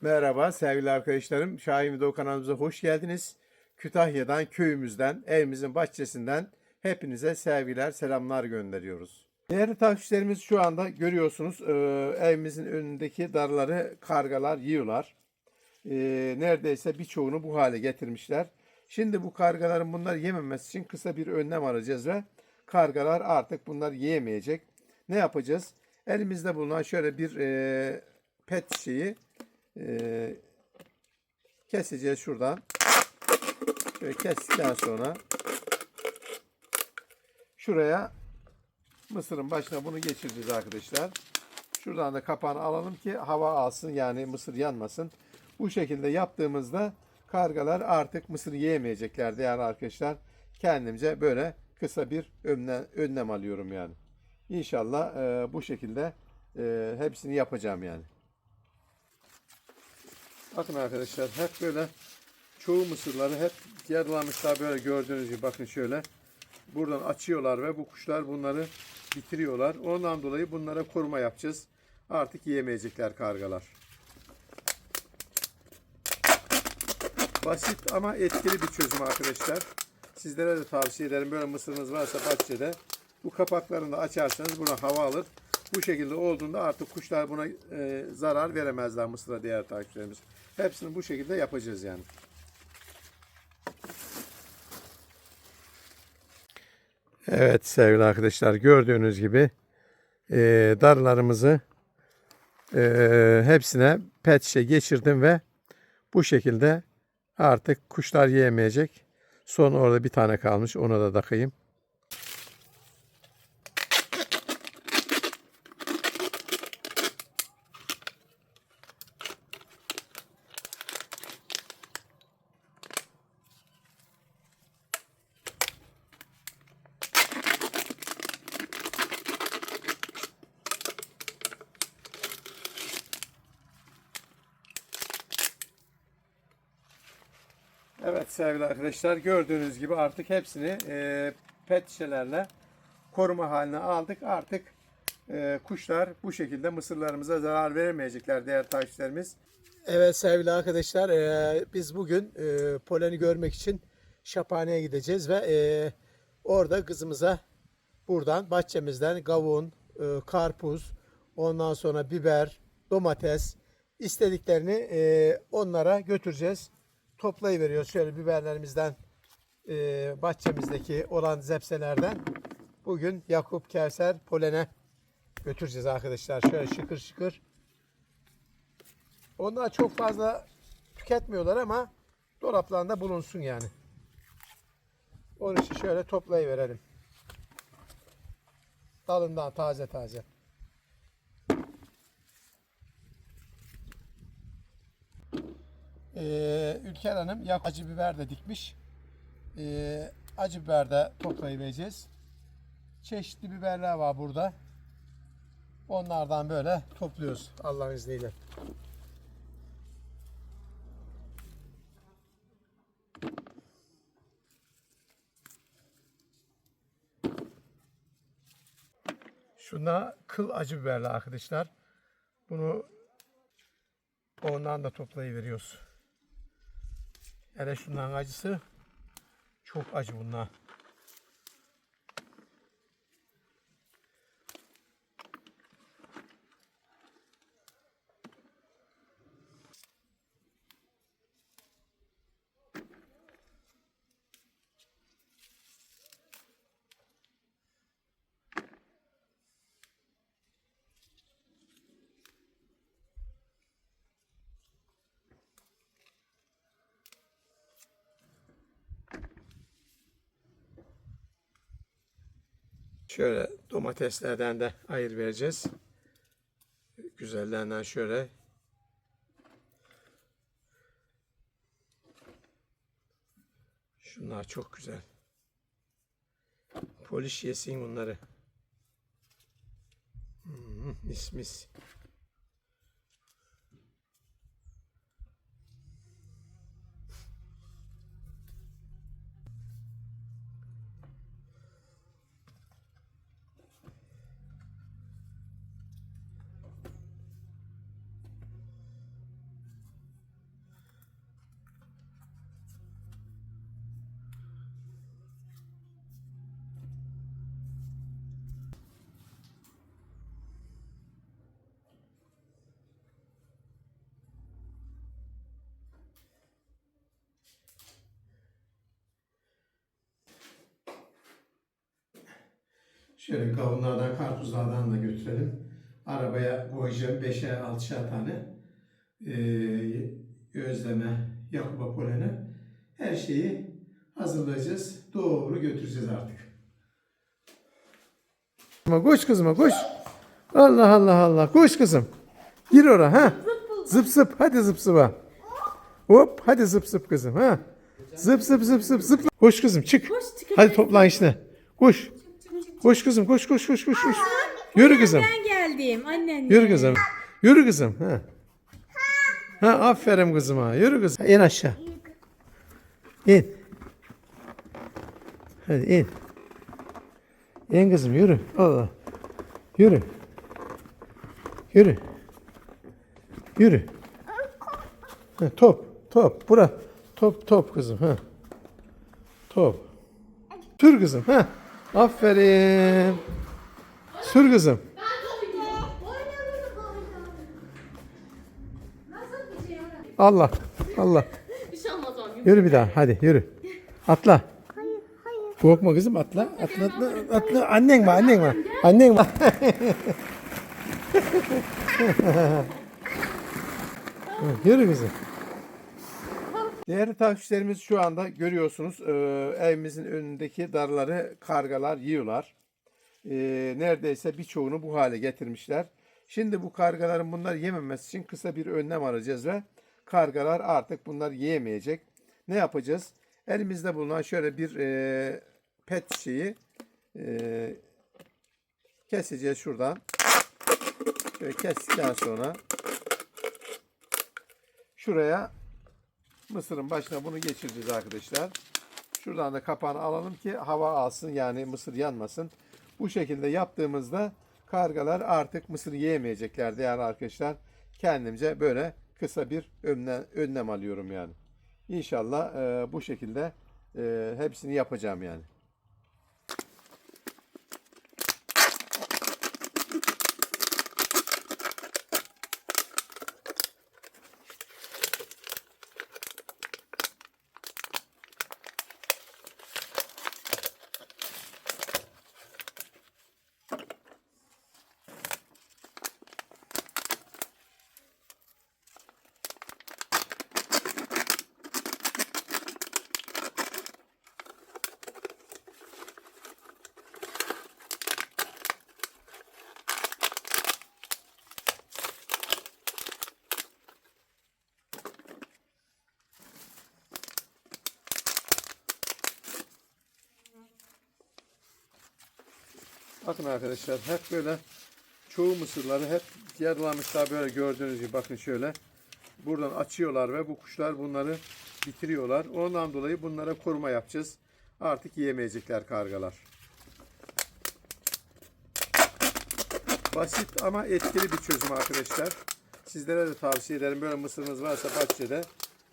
Merhaba sevgili arkadaşlarım. Şahin Video kanalımıza hoş geldiniz. Kütahya'dan, köyümüzden, evimizin bahçesinden hepinize sevgiler, selamlar gönderiyoruz. Değerli takipçilerimiz şu anda görüyorsunuz e, evimizin önündeki darları kargalar yiyorlar. E, neredeyse birçoğunu bu hale getirmişler. Şimdi bu kargaların bunları yememesi için kısa bir önlem alacağız ve kargalar artık bunları yiyemeyecek. Ne yapacağız? Elimizde bulunan şöyle bir e, pet şeyi ee, keseceğiz şuradan. Şöyle kestikten sonra şuraya mısırın başına bunu geçireceğiz arkadaşlar. Şuradan da kapağını alalım ki hava alsın yani mısır yanmasın. Bu şekilde yaptığımızda kargalar artık mısır yiyemeyecekler değerli arkadaşlar. Kendimce böyle kısa bir önlem, önlem alıyorum yani. İnşallah e, bu şekilde e, hepsini yapacağım yani. Bakın arkadaşlar hep böyle çoğu mısırları hep yarılamışlar böyle gördüğünüz gibi bakın şöyle. Buradan açıyorlar ve bu kuşlar bunları bitiriyorlar. Ondan dolayı bunlara koruma yapacağız. Artık yiyemeyecekler kargalar. Basit ama etkili bir çözüm arkadaşlar. Sizlere de tavsiye ederim. Böyle mısırınız varsa bahçede bu kapaklarını da açarsanız buna hava alır. Bu şekilde olduğunda artık kuşlar buna e, zarar veremezler mısıra diğer takipçilerimiz. Hepsini bu şekilde yapacağız yani. Evet sevgili arkadaşlar gördüğünüz gibi e, darlarımızı e, hepsine pet şişe geçirdim ve bu şekilde artık kuşlar yiyemeyecek. Son orada bir tane kalmış ona da takayım. Evet sevgili arkadaşlar gördüğünüz gibi artık hepsini e, pet şişelerle koruma haline aldık. Artık e, kuşlar bu şekilde mısırlarımıza zarar veremeyecekler değerli takipçilerimiz. Evet sevgili arkadaşlar e, biz bugün e, poleni görmek için şaphaneye gideceğiz ve orada kızımıza buradan bahçemizden kavun, karpuz, ondan sonra biber, domates istediklerini onlara götüreceğiz toplayıveriyoruz. Şöyle biberlerimizden e, bahçemizdeki olan zepselerden bugün Yakup Kevser polene götüreceğiz arkadaşlar. Şöyle şıkır şıkır. Onlar çok fazla tüketmiyorlar ama dolaplarında bulunsun yani. Onun için şöyle toplayıverelim. Dalından taze taze. Ee, Ülker Hanım yak acı biber de dikmiş. Ee, acı biber de toplayıvereceğiz. Çeşitli biberler var burada. Onlardan böyle topluyoruz Allah'ın izniyle. Şuna kıl acı biberli arkadaşlar. Bunu ondan da toplayıveriyoruz. Hele şundan acısı çok acı bunlar. Şöyle domateslerden de ayır vereceğiz. Güzellerinden şöyle. Şunlar çok güzel. Polis yesin bunları. Hmm, mis mis. Şöyle kavunlardan, karpuzlardan da götürelim. Arabaya koyacağım 5'e 6'şer tane. Ee, özleme, Yakuba polene. Her şeyi hazırlayacağız. Doğru götüreceğiz artık. Koş kızıma koş. Allah Allah Allah. Koş kızım. Gir oraya ha. Zıp zıp. Hadi zıp zıpa. Hop hadi zıp zıp kızım ha. Zıp zıp zıp zıp zıp. Koş kızım çık. Koş çık. Hadi toplan işine. Koş. Koş kızım koş koş koş koş koş. Yürü kızım. Ben geldim annen. Yürü kızım. Yürü kızım. Ha. Ha aferin kızıma. Yürü kızım. İn aşağı. İn. Hadi in. İn kızım yürü. Allah. Yürü. Yürü. Yürü. Ha, top. Top. Bura. Top top kızım. Ha. Top. Sür kızım. Ha. Aferin. Sür kızım. Allah. Allah. Yürü bir daha. Hadi yürü. Atla. Korkma kızım atla. Atla atla. Atla. Annen mi? Annen mi? Annen mi? yürü kızım. Değerli takipçilerimiz şu anda görüyorsunuz e, evimizin önündeki darları kargalar yiyorlar. E, neredeyse birçoğunu bu hale getirmişler. Şimdi bu kargaların bunlar yememesi için kısa bir önlem alacağız ve kargalar artık bunlar yiyemeyecek. Ne yapacağız? Elimizde bulunan şöyle bir e, pet şeyi e, keseceğiz şuradan. Şöyle kestikten sonra şuraya mısırın başına bunu geçireceğiz arkadaşlar. Şuradan da kapağını alalım ki hava alsın yani mısır yanmasın. Bu şekilde yaptığımızda kargalar artık mısır yiyemeyecekler değerli arkadaşlar. Kendimce böyle kısa bir önlem, önlem alıyorum yani. İnşallah e, bu şekilde e, hepsini yapacağım yani. Bakın arkadaşlar hep böyle çoğu mısırları hep yarılamışlar böyle gördüğünüz gibi bakın şöyle. Buradan açıyorlar ve bu kuşlar bunları bitiriyorlar. Ondan dolayı bunlara koruma yapacağız. Artık yiyemeyecekler kargalar. Basit ama etkili bir çözüm arkadaşlar. Sizlere de tavsiye ederim. Böyle mısırınız varsa bahçede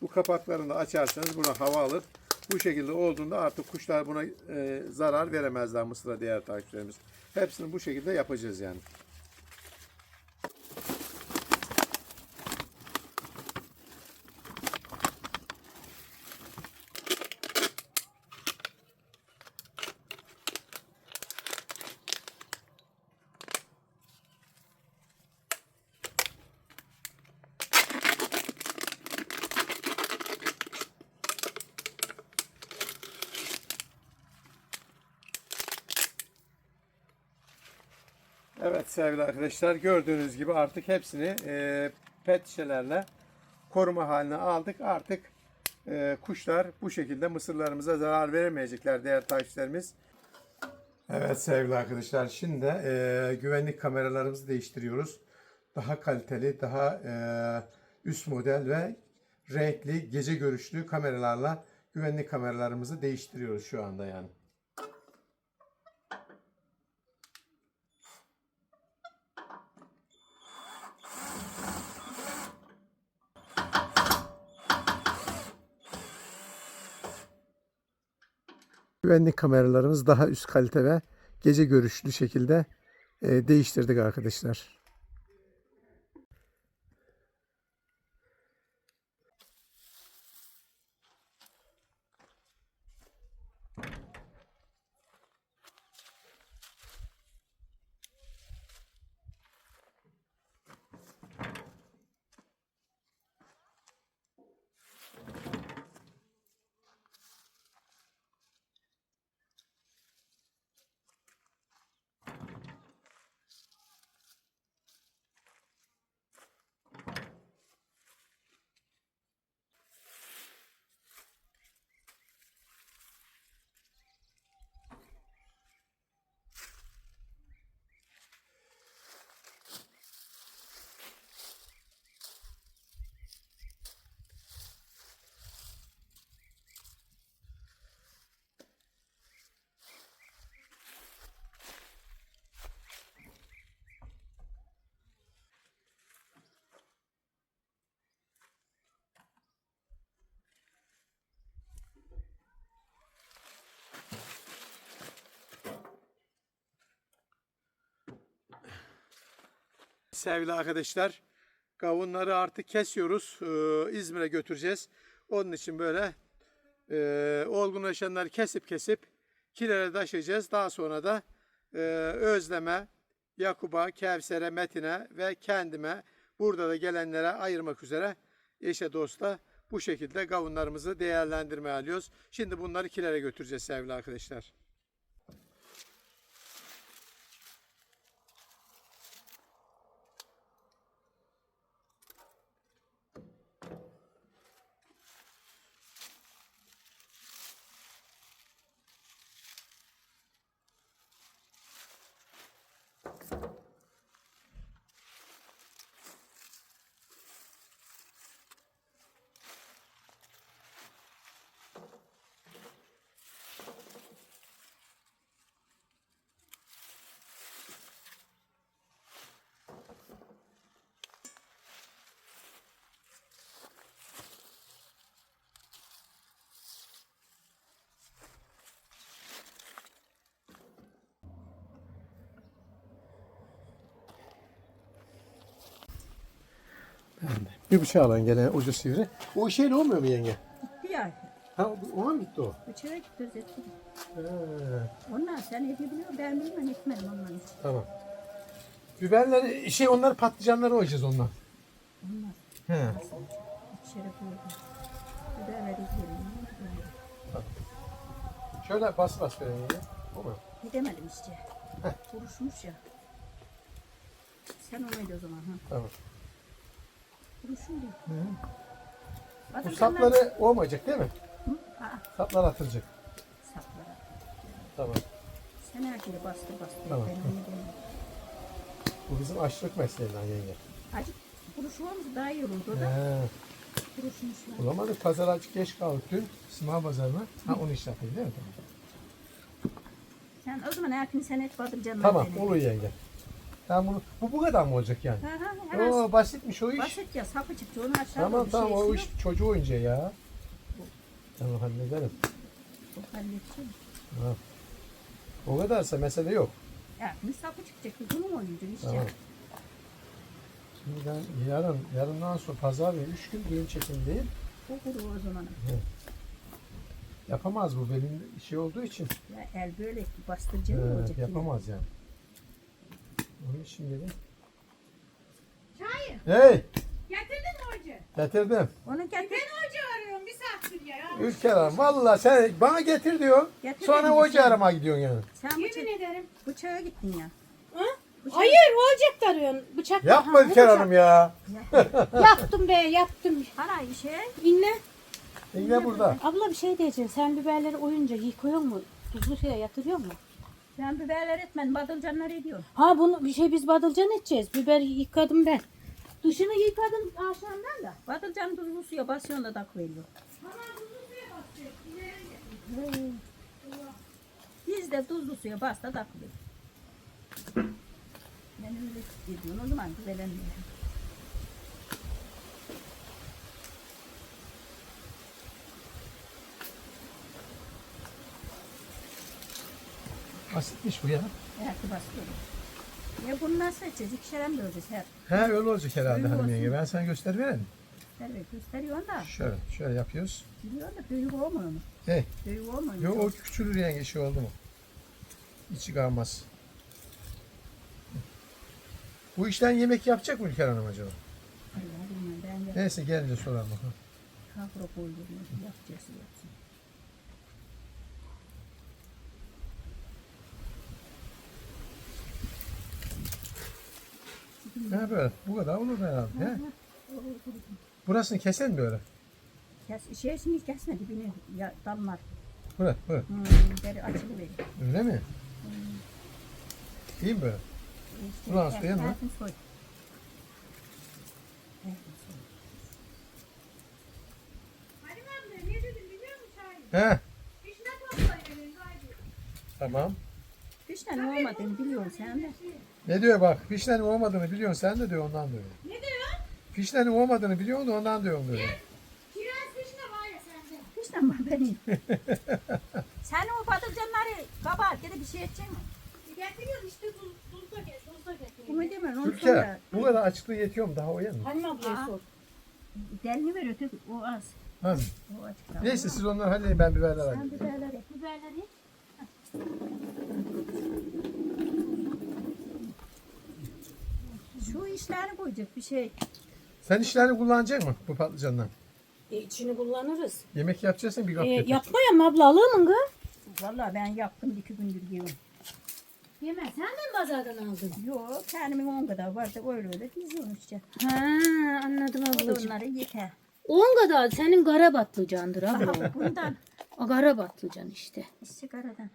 bu kapaklarını da açarsanız buna hava alır. Bu şekilde olduğunda artık kuşlar buna e, zarar veremezler mısıra diğer takipçilerimiz. Hepsini bu şekilde yapacağız yani. Evet sevgili arkadaşlar gördüğünüz gibi artık hepsini e, pet şişelerle koruma haline aldık. Artık e, kuşlar bu şekilde mısırlarımıza zarar veremeyecekler değerli takipçilerimiz. Evet sevgili arkadaşlar şimdi e, güvenlik kameralarımızı değiştiriyoruz. Daha kaliteli, daha e, üst model ve renkli, gece görüşlü kameralarla güvenlik kameralarımızı değiştiriyoruz şu anda yani. Güvenlik kameralarımız daha üst kalite ve gece görüşlü şekilde e, değiştirdik arkadaşlar. Sevgili arkadaşlar, kavunları artık kesiyoruz. Ee, İzmir'e götüreceğiz. Onun için böyle e, olgunlaşanları kesip kesip kilere taşıyacağız. Daha sonra da e, Özlem'e, Yakup'a, Kevser'e, Metin'e ve kendime burada da gelenlere ayırmak üzere eşe dosta bu şekilde kavunlarımızı değerlendirmeye alıyoruz. Şimdi bunları kilere götüreceğiz sevgili arkadaşlar. Bir bıçağı lan gene ucu sivri. O şeyle olmuyor mu yenge? Ya Ha, ona mı gitti o? bıçağa gitti Zettin. He, Onlar sen edebiliyor ben bilmem etmedim onların için. tamam. Biberleri, şey onları patlıcanları koyacağız ondan. Onlar He. içeri koydum. Biberleri yiyelim. Şöyle bas bas verin yenge. O mu? Gidemedim işte. Kuruşmuş ya. Sen onaydı o zaman ha. Tamam. Kuruşun diyor. Bu sapları olmayacak değil mi? Aa, Saplar atılacak. saplara. Tamam. Sen her şeyi bastır bastır. Tamam. Ben onu demiyorum. Bu bizim aşçılık mesleğinden yenge. Acık olmuş daha iyi olurdu da. He. Kuruşmuşlar. Bulamadık. Pazar açık geç kaldık dün. Sınav pazarına. Ha onu iş yapayım değil mi? Sen o zaman erkini sen et patlıcanlar Tamam dene. olur yenge. Ben bunu, bu bu kadar mı olacak yani? Ha ha hemen Oo basitmiş o iş. basit ya sapı çıktı onu aşağı Tamam bir tamam o şeysi iş yok. çocuğu oyuncağı ya. Tamam hallederim. O halledeceğim. Ha. O kadarsa mesele yok. Erkini sapı çıkacak. Bunun oyuncu işte. Tamam. Şimdi ben yarın, yarından sonra pazar ve üç gün düğün çekim değil. O kuru o zaman. Yapamaz bu benim şey olduğu için. Ya el böyle bastırıcı mı Ee, olacak? yapamaz yani. Onun için dedim. Hayır. Hey! Getirdin mi hoca? Getirdim. Onu getir. Ben hoca arıyorum bir saattir ya. Ülker Hanım valla sen bana getir diyor. Getir Sonra dedim, hoca sen- arama gidiyorsun yani. Sen Yemin bıçak, ederim. bıçağa gittin ya. Hayır olacak da arıyorsun. Bıçak Yapma Ha, Ülker bıçak. Hanım ya. Yaptım be yaptım. Para bir şey. İnne. Yine burada. Abla bir şey diyeceğim. Sen biberleri oyunca yıkıyor mu? Tuzlu şeye yatırıyor mu? Ben biberler etmedim. Badılcanlar ediyorum. Ha bunu bir şey biz badılcan edeceğiz. Biber yıkadım ben. Dışını yıkadım aşağıdan da. Badılcan tuzlu suya basıyorsun da da koyuyor. Biz de tuzlu suya bas da da koyuyor. Ben öyle ediyorum. O zaman güvelenmiyor. Basitmiş bu ya. Belki basıyorum. Ya bunu nasıl edeceğiz? İkişer mi böleceğiz her? He öyle olacak herhalde Öyle hanım olsun. yenge. Ben sana göstereyim. Evet gösteriyorsun da. Şöyle, şöyle yapıyoruz. Biliyorsun da büyük olmuyor mu? Hey, Büyük olmuyor. yo o küçülür yenge şey oldu mu? İçi kalmaz. Bu işten yemek yapacak mı Ülker Hanım acaba? Allah bilmem ben yap. Neyse gelince sorarım bakalım. Kavra koydum. Yapacağız yapsın. He böyle. Bu kadar olur herhalde. He. Burasını keselim mi böyle? Kes, şeysini kesmedi beni ya, damlar. Bura, bura. Hmm, beri açılı verir. Öyle mi? İyi mi böyle? İşte, Ulan soyayım mı? kessin, soy. He. Tamam. Fişten olmadığını biliyorsun sen de. Ne diyor bak? Fişlerin olmadığını biliyorsun sen de diyor ondan diyor. Ne diyor? Fişlerin olmadığını biliyorsun da ondan diyorum diyor. Kiraz vişne var ya sende. Fişten var benim. sen o patlıcanları kabar dedi bir şey edecek mi? Getiriyorsun işte tuz, tuz da. Tuz. Bunu deme onu Ülker, sonra bu kadar açıklığı yetiyor mu? Daha o yan mı? Halime ablaya sor. delini ver öteki o az. Az. O açık kaldı. Neyse siz onları halledin ben biberler Sen alayım. biberleri. Biberleri. İşlerini koyacak bir şey. Sen işlerini kullanacak mı bu patlıcandan? E, içini kullanırız. Yemek yapacaksın bir kap E, getir. yapmayayım abla alır mı kız? Vallahi ben yaptım iki gündür yiyorum. Yemez. Sen de mi pazardan aldın? Yok kendimin on kadar vardı öyle öyle diziyorum işte. Ha anladım O da ablacığım. onlara yeter. On kadar senin kara batlıcandır abla. Bundan o kara batlıcan işte. sigaradan.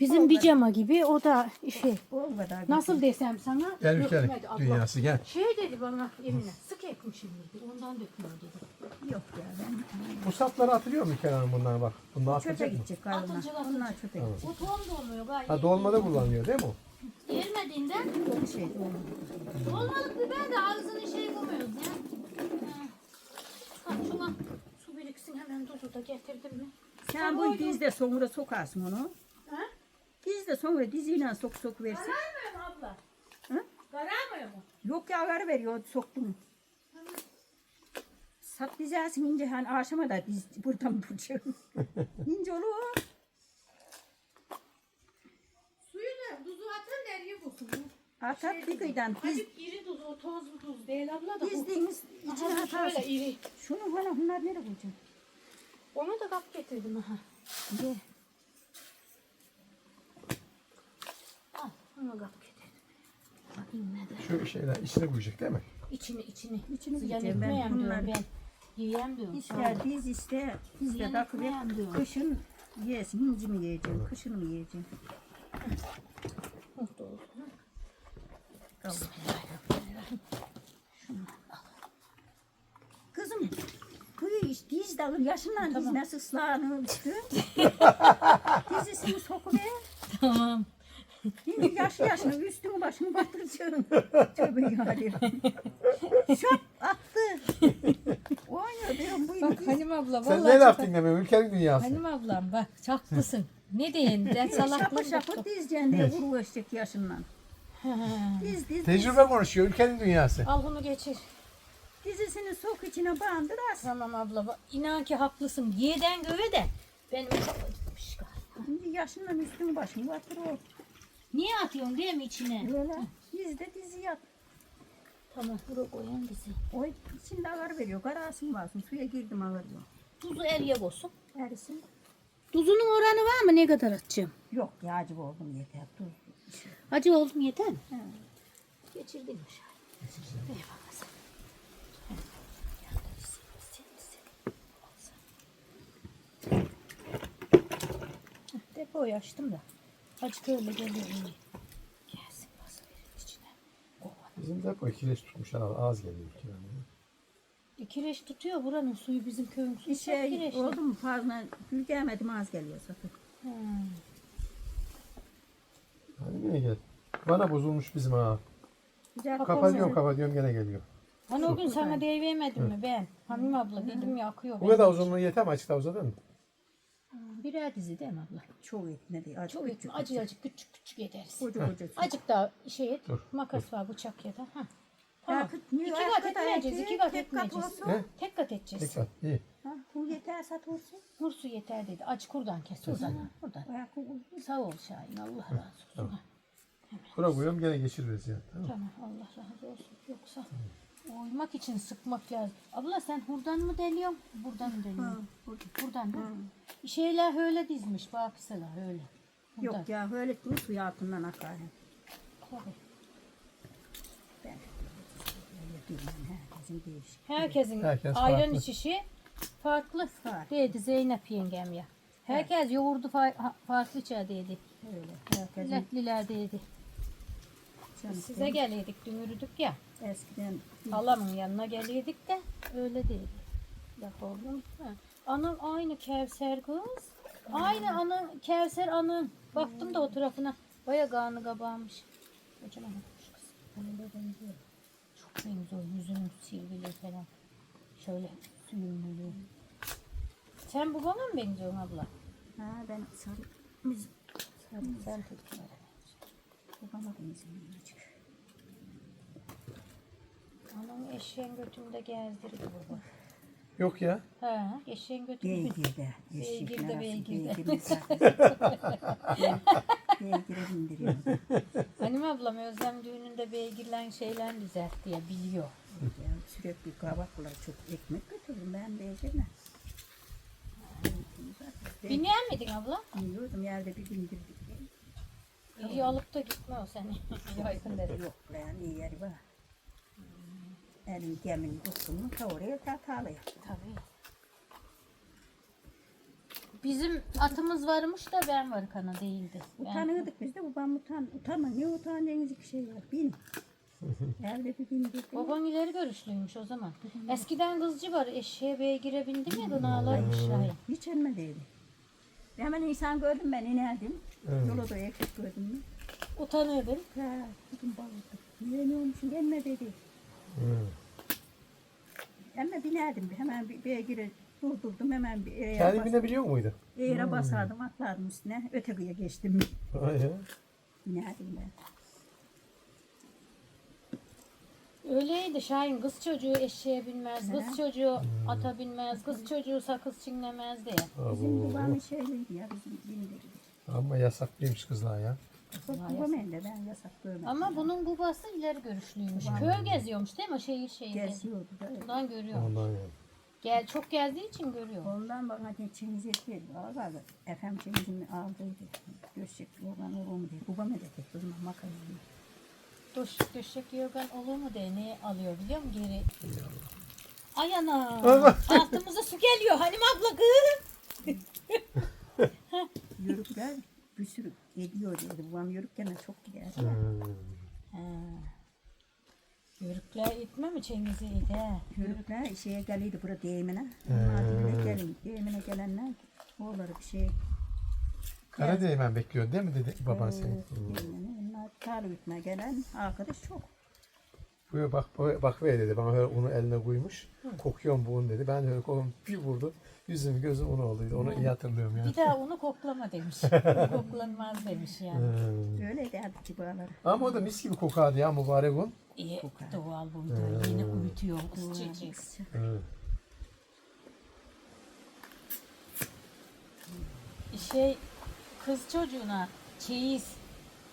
Bizim pijama gibi o da şey. O kadar. Nasıl desem sana? Gel ülke dökmedi abla. dünyası gel. Şey dedi bana Emine sık ekmişim dedi. Ondan dökmüyor dedi. Yok ya ben Bu sapları atılıyor mu Kenan bunlar bak? Bunda çöpe atılacak mı? gidecek galiba. Atılacak, Bunlar çöpe gidecek. O tohum da olmuyor gayet. Ha dolmada kullanılıyor değil mi o? Yermediğinden Bir şey olmadı. dolmalık biber de ağzını şey koymuyoruz ya. Ha. Ha, şuna su biriksin hemen tuzu da getirdim mi? Sen bu dizde sonra sokarsın onu. Ha? Dizde sonra diziyle sok sok versin. Kararmıyor mu abla? Hı? Kararmıyor mu? Yok ya ver veriyor soktum. Sap dizersin ince hani aşama da diz buradan burcu. ince olur. Suyu da tuzu atın deriye bulsun. Atar bir kıyıdan diz, Azıcık iri tuz o tozlu tuz değil abla da bu. dizdiğiniz içine atarsın. şöyle iri. Şunu bana bunlar nereye koyacaksın? Ona da kap getirdim aha. Ye. Al ona kap getirdim. Bakayım ne de. Şu şeyler içine koyacak değil mi? İçini içini. İçini yiyeceğim ben, etmeyeyim diyorum bunları. ben. Yiyeyim diyorum. İster diz iste, diz de etmeyeyim diyorum. kışın yesin, hinci mi yiyeceğim, kışın mı yiyeceğim? Mutlu olsun. Tamam. Kızım, kuyu iş, diz de alır, yaşından diz nasıl ıslanmıştı. Dizisini sokuver. Tamam. Şimdi yaş yaşını üstünü başını batıracaksın. Tövbe yarabbim. Şap attı. Oynuyor diyorum bu Bak Halim abla Sen ne laf çok... dinlemiyorsun? Ülkenin dünyası. Halim ablam bak haklısın. Ne diyeyim ben Şapı salaklığım şapı yoktu. dizeceksin diye uğraşacak yaşından. Diz diz diz. Tecrübe konuşuyor. Ülkenin dünyası. Al bunu geçir. Dizisini sok içine bandır as. Tamam abla. bak, İnan ki haklısın. Yeden göve de benim kafa gitmiş galiba. Şimdi yaşından üstünü başını batır o. Niye atıyorsun değil mi içine? Böyle diz de dizi yap. Tamam buraya koyan bizi. O içinde agar veriyor. Karasın varsın. Suya girdim ağırıyor. Tuzu eriye olsun. Erisin. Tuzunun oranı var mı? Ne kadar atacağım? Yok ya acı oldum yeter. Dur. Acı oldu mu yeter mi? He. Şöyle? Ver bana sen. Depoyu açtım da. Acık öyle geliyor. Gelsin basıverin içine. Bizim depo kireç tutmuş abi. Az geliyor ülkeden. E, kireç tutuyor buranın suyu bizim köyün suyu Bir çok şey kireçli. oldu mu fazla gül gelmedi mi az geliyor zaten. Hmm. Hani niye gel? Bana bozulmuş bizim ha. Güzel Kapatıyorum kapatıyorum gene geliyor. Hani o gün sana deyivermedim mi ben? Hamim abla dedim ya akıyor. Bu kadar uzunluğu yeter mi? Açıkta uzadın mı? Birer dizi değil mi abla? Çok etmedi. Acı Çok küçük. acı acı küçük küçük ederiz. Koca koca. Acık daha şey et. Dur, Makas var bıçak ya da. Ha. Tamam. Niye iki kat etmeyeceğiz. iki kat tek kat etmeyeceğiz. olsun. He? Tek kat edeceğiz. Tekrar. iyi. Ha, bu yeter sat olsun. Hursu yeter dedi. Acı kurdan kes. Buradan. Buradan. Ayak uzun. Sağ ol Şahin. Allah razı olsun. Ha. Buna koyuyorum gene geçiririz ya. Tamam. Tamam Allah razı olsun. Yoksa oymak için sıkmak lazım. Abla sen hurdan mı deliyorsun? Buradan mı deliyorsun? burada. Buradan değil mi? Şeyler öyle dizmiş. Bakiseler öyle. Buradan. Yok ya böyle dur suyu altından akar. Tabii. Ben öyle herkesin değişik. Herkesin Herkes ayran farklı. içişi farklı. Farklı. Dedi Zeynep yengem ya. Herkes yoğurdu fa- ha- farklı içer dedi. Öyle. Herkesin Lehliler dedi. Size geliydik dün yürüdük ya. eskiden Halamın yanına geliydik de öyle dedi. Mu? Ha. Anam aynı Kevser kız. Aynı anı Kevser anın. Baktım da o tarafına. Baya kanı kabarmış. Kocaman olmuş kız. Ona da benziyor. Çok benziyor. Yüzünün silgili falan. Şöyle suyumluluğu. Sen babana mı benziyorsun abla? ha ben sarı biz Sen, sen Türklere Kokamadım izin azıcık. Anam eşeğin götünde gezdirdi baba. Yok ya. Ha, eşeğin götünde. Beygir'de. Beygir'de, beygir'de. Beygir'e bindiriyorum. Hanım ablam Özlem düğününde beygirlen şeyler düzelt diye biliyor. Ya sürekli kabaklar çok ekmek götürdüm ben Beygir'le. Biniyor muydun abla? Yiyordum yerde bir bindirdik. İyi alıp da gitme o seni. Yaygın dedi. Yok lan iyi yeri var. Elin mu ta oraya ta tarlaya. Tabii. Bizim atımız varmış da ben var kana değildi. Ben, Utanıyorduk biz de babam utan, utanma ne utanacağınız bir şey var bin. Evde bir bindirdik. babam ileri görüşlüymüş o zaman. Eskiden kızcı var eşeğe beygire bindi mi gınalarmış Şahin. Hiç elmediydi. Hemen insan gördüm ben inerdim. Yola da ekmek gördüm mü? Utanırdın. Ha, dedim bağırdım. Niye ne olmuşsun gelme dedi. Ama binerdim hemen bir, bir gire durdurdum hemen bir eğere, Kendi binebiliyor muydu? eğere basardım atlardım üstüne ötekıya geçtim. Ay ya. Binerdim ben. Öyleydi Şahin kız çocuğu eşeğe binmez, kız çocuğu ata binmez, kız çocuğu sakız çiğnemez diye. Bizim babamın şeyliydi ya bizim bindirdi. Ama yasaklıymış kızlar ya. Babam elde ben yasak görmedim. Ama bunun babası ileri görüşlüymüş. Köy geziyormuş değil mi? Şehir şehir. geziyor. Geziyordu da. Bundan görüyor. Ondan yani. Gel çok gezdiği için görüyor. Ondan bana geçiniz etmedi. Valla efendim çeyizimi aldıydı. Göçecek oğlan oğlum diye. Babam öyle tek o zaman makarnayı. Döş, döşek yorgan olur mu diye ne alıyor biliyor musun geri? Ay ana. Altımıza su geliyor. Halim abla kız. Yörükler bir sürü ediyor dedi. Babam yörükken çok gider. Ha. Yörükler itme mi Cengiz'i ide? Yörükler şeye geliydi burada değmine. Madine gelin. Değmine gelenler oğulları bir şey Kara değmen bekliyor değil mi dedi baban senin? değmine. Onlar tarla gelen arkadaş çok. Buyur bak bak, bak ver dedi. Bana öyle unu eline koymuş. Kokuyorum bu un dedi. Ben de öyle kolum bir vurdu. Yüzüm gözüm un olduydu. Onu iyi hatırlıyorum ya. Bir daha onu koklama demiş. Koklanmaz demiş yani. Öyle derdi kibarları. Ama o da mis gibi kokardı ya mübarek un. İyi doğal burada. Yeni uyutuyor çocuk. Şey kız çocuğuna çeyiz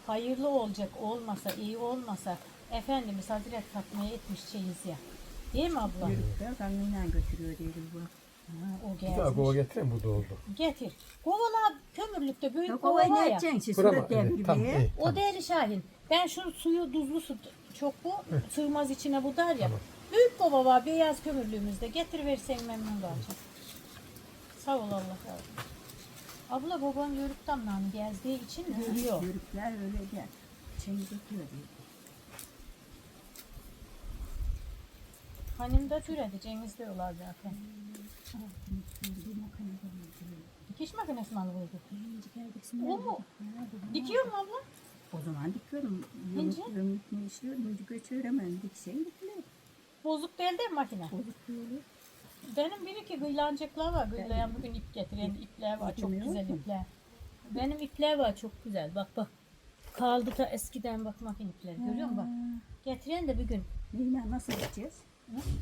hayırlı olacak olmasa iyi olmasa Efendimiz Hazreti Fatma'ya etmiş çeyiz ya. Değil mi abla? Yörükler kanıyla götürüyor dedi bu. Ha, o Bir daha kova gezmiş. getireyim bu doldu. Getir. Kovalar kömürlükte büyük Yok kova o var ne ya. edeceksin siz Burama. surat devir Tamam diye. iyi. O değil Şahin. Ben şu suyu tuzlu su çok bu. Sığmaz içine bu dar ya. Büyük kova var beyaz kömürlüğümüzde. Getir versen memnun kalacağım. Sağ ol Allah razı olsun. Abla babam yörük damlan gezdiği için görüyor. Yörükler öyle der. Çeyiz ötüyor diye. Hanım da türedi Cengiz diyorlar zaten. Dikiş makinesi mi alıverdi? O mu? Dikiyor mu abla? O zaman dikiyorum. İnce? Yumruk ne işliyorum. Önce göçüremem. Diksen dikilir. Bozuk değil de makine. Bozuk böyle. Benim bir iki gıylancıklar var. Gıylayan bugün ip getiren ipler var. Çok güzel ipler. Benim ipler var çok güzel. Bak bak. Kaldı da eskiden bak makine ipleri. Görüyor musun bak. Getiren de bir gün. Neyle nasıl dikeceğiz?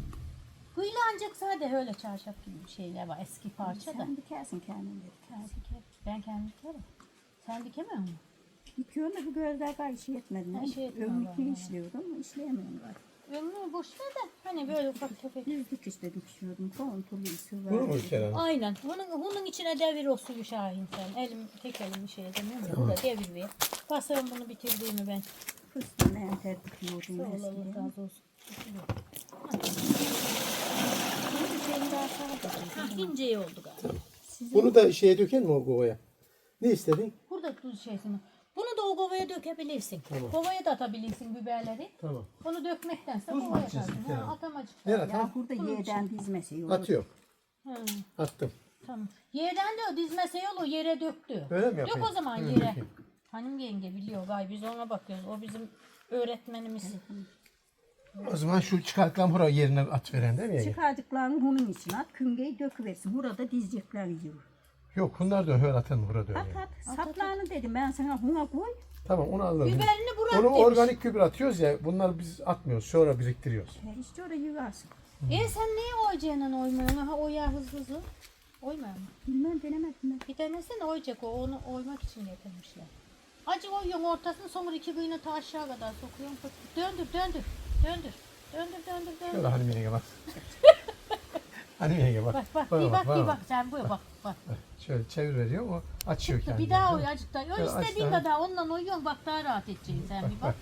Gıylancık sade öyle çarşaf gibi bir şeyler var. Eski parça da. Sen dikersin kendin dedi. Ben dikerim. Ben kendim dikerim. Sen dikemiyor musun? Dikiyorum da bu gözler gayet işi yetmedi. Ha, işi yetmedi Ömrük ne vallahi. işliyordum işleyemiyorum galiba. Ömrü boş ver de hani böyle ufak tefek. Bir dikişte dikişiyordum. Kontulu su var. Bunu mu Kerem? Aynen. Bunun, bunun içine devir o suyu Şahin sen. Elim tek elim bir şey edemiyorum ya. Burada devir ver. Basarım bunu bitirdiğimi ben. Fıstığını enter dikiyordum Sağ ol Allah eskiden. razı olsun. İnce oldu galiba. Bunu da şeye döken mi o kovaya? Ne istedin? Burada tuz şeysini. Bunu da o kovaya dökebilirsin. Kovaya da atabilirsin biberleri. Tamam. Bunu dökmektense Tuz mu kovaya atacaksın atarsın. Ha, atamacık. Nereye Ya atalım? burada yerden dizmesi yok. Atıyorum. Ha, Attım. tamam. Yerden de o dizmese yolu yere döktü. Öyle mi Dök yapayım? o zaman yere. Hanım yenge biliyor gay biz ona bakıyoruz. O bizim öğretmenimiz. O zaman şu çıkartılan buraya yerine at veren değil mi yenge? Çıkardıklarını bunun için at. Küngeyi döküversin. Burada dizecekler yiyor. Yok bunlar da öyle atın At dönüyor. at. Saplarını dedim ben sana huna koy. Tamam onu alalım. Biberini bırak Onu demiş. organik gübre atıyoruz ya. Bunları biz atmıyoruz. Sonra biriktiriyoruz. Her işte orada yığarsın. E sen niye oyacaksın oymuyorsun? Aha oya hızlı hızlı. Oymuyor mu? Bilmem denemedim ben. Bir denesene oyacak o. Onu oymak için getirmişler. Acı oyuyorsun ortasını sonra iki kıyını ta aşağı kadar sokuyorsun. Fıt. Döndür döndür. Döndür. Döndür döndür Şöyle yenge bak. Hanım yenge bak. Bak bak Bana bir bak bana bir bak sen buraya bak bak. Şöyle çevir veriyor o açıyor kendini. Bir daha oy. Şöyle Öyle istediğin kadar onunla oyuyorsun bak daha rahat edeceksin sen bir bak.